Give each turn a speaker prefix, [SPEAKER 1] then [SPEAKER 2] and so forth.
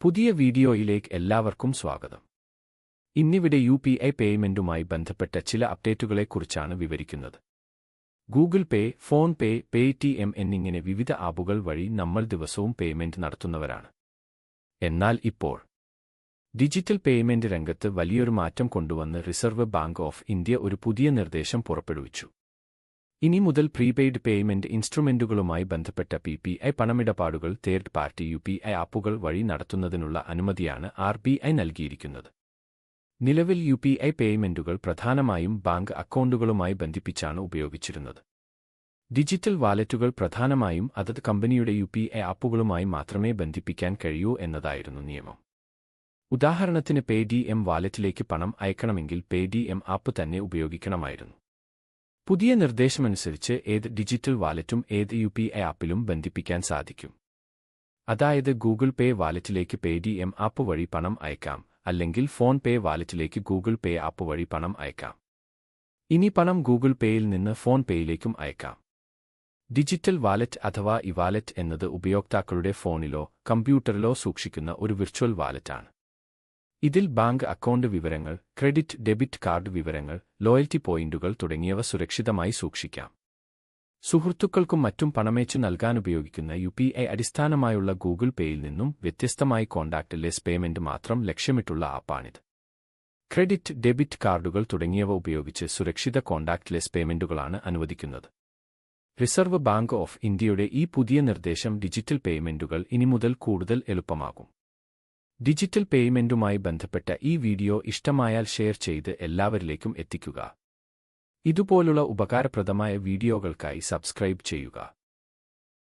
[SPEAKER 1] പുതിയ വീഡിയോയിലേക്ക് എല്ലാവർക്കും സ്വാഗതം. ഇന്നിവിടെ യു പി ഐ പേയ്മെന്റുമായി ബന്ധപ്പെട്ട ചില അപ്ഡേറ്റുകളെക്കുറിച്ചാണ് വിവരിക്കുന്നത്. Google Pay PhonePe Paytm എന്നിങ്ങനെ വിവിധ ആപ്പുകൾ വഴി നമ്മൾ ദിവസവും പേയ്മെന്റ് നടത്തുന്നവരാണ്. എന്നാൽ ഇപ്പോൾ ഡിജിറ്റൽ പേയ്മെന്റ് രംഗത്ത് വലിയൊരു മാറ്റം കൊണ്ടുവന്ന് റിസർവ് ബാങ്ക് ഓഫ് ഇന്ത്യ ഒരു പുതിയ നിർദ്ദേശം പുറപ്പെടുവിച്ചു. ഇനി മുതൽ പ്രീപെയ്ഡ് പേയ്മെന്റ് ഇൻസ്ട്രുമെന്റുകളുമായി ബന്ധപ്പെട്ട പി പി ഐ പണമിടപാടുകൾ third party U P I ആപ്പുകൾ വഴി നടത്തുന്നതിനുള്ള അനുമതിയാണ് ആർ ബി ഐ നൽകിയിരിക്കുന്നത്. നിലവിൽ യു പി ഐ പേയ്മെന്റുകൾ പ്രധാനമായും ബാങ്ക് അക്കൗണ്ടുകളുമായി ബന്ധിപ്പിച്ചാണ് ഉപയോഗിച്ചിരുന്നത്. ഡിജിറ്റൽ വാലറ്റുകൾ പ്രധാനമായും അതത് കമ്പനിയുടെ യു പി ഐ ആപ്പുകളുമായി മാത്രമേ ബന്ധിപ്പിക്കാൻ കഴിയൂ എന്നതായിരുന്നു നിയമം. ഉദാഹരണത്തിന് പേ ഡി എം വാലറ്റിലേക്ക് പണം അയക്കണമെങ്കിൽ പേ ഡി എം ആപ്പ് തന്നെ ഉപയോഗിക്കണമായിരുന്നു. പുതിയ നിർദ്ദേശമനുസരിച്ച് ഏത് ഡിജിറ്റൽ വാലറ്റും ഏത് യു പി ഐ ആപ്പിലും ബന്ധിപ്പിക്കാൻ സാധിക്കും. അതായത് ഗൂഗിൾ പേ വാലറ്റിലേക്ക് പേ ഡി എം ആപ്പ് വഴി പണം അയക്കാം അല്ലെങ്കിൽ ഫോൺ പേ വാലറ്റിലേക്ക് ഗൂഗിൾ പേ ആപ്പ് വഴി പണം അയക്കാം. ഇനി പണം ഗൂഗിൾ പേയിൽ നിന്ന് ഫോൺ പേയിലേക്കും അയക്കാം. ഡിജിറ്റൽ വാലറ്റ് അഥവാ ഇ വാലറ്റ് എന്നത് ഉപയോക്താക്കളുടെ ഫോണിലോ കമ്പ്യൂട്ടറിലോ സൂക്ഷിക്കുന്ന ഒരു വിർച്വൽ വാലറ്റാണ്. ഇതിൽ ബാങ്ക് അക്കൗണ്ട് വിവരങ്ങൾ ക്രെഡിറ്റ് ഡെബിറ്റ് കാർഡ് വിവരങ്ങൾ ലോയൽറ്റി പോയിന്റുകൾ തുടങ്ങിയവ സുരക്ഷിതമായി സൂക്ഷിക്കാം. സുഹൃത്തുക്കൾക്കും മറ്റും പണമേച്ചു നൽകാനുപയോഗിക്കുന്ന യു പി ഐ അടിസ്ഥാനമായുള്ള ഗൂഗിൾ പേയിൽ നിന്നും വ്യത്യസ്തമായി കോണ്ടാക്ട് ലെസ് പേയ്മെന്റ് മാത്രം ലക്ഷ്യമിട്ടുള്ള ആപ്പാണിത്. ക്രെഡിറ്റ് ഡെബിറ്റ് കാർഡുകൾ തുടങ്ങിയവ ഉപയോഗിച്ച് സുരക്ഷിത കോണ്ടാക്ട് ലെസ് പേയ്മെന്റുകളാണ് അനുവദിക്കുന്നത്. റിസർവ് ബാങ്ക് ഓഫ് ഇന്ത്യയുടെ ഈ പുതിയ നിർദ്ദേശം ഡിജിറ്റൽ പേയ്മെന്റുകൾ ഇനി മുതൽ കൂടുതൽ എളുപ്പമാകും ഡിജിറ്റൽ പേയ്മെന്റുമായി ബന്ധപ്പെട്ട ഈ വീഡിയോ ഇഷ്ടമായാൽ ഷെയർ ചെയ്ത് എല്ലാവരിലേക്കും എത്തിക്കുക. ഇതുപോലുള്ള ഉപകാരപ്രദമായ വീഡിയോകൾക്കായി സബ്സ്ക്രൈബ് ചെയ്യുക.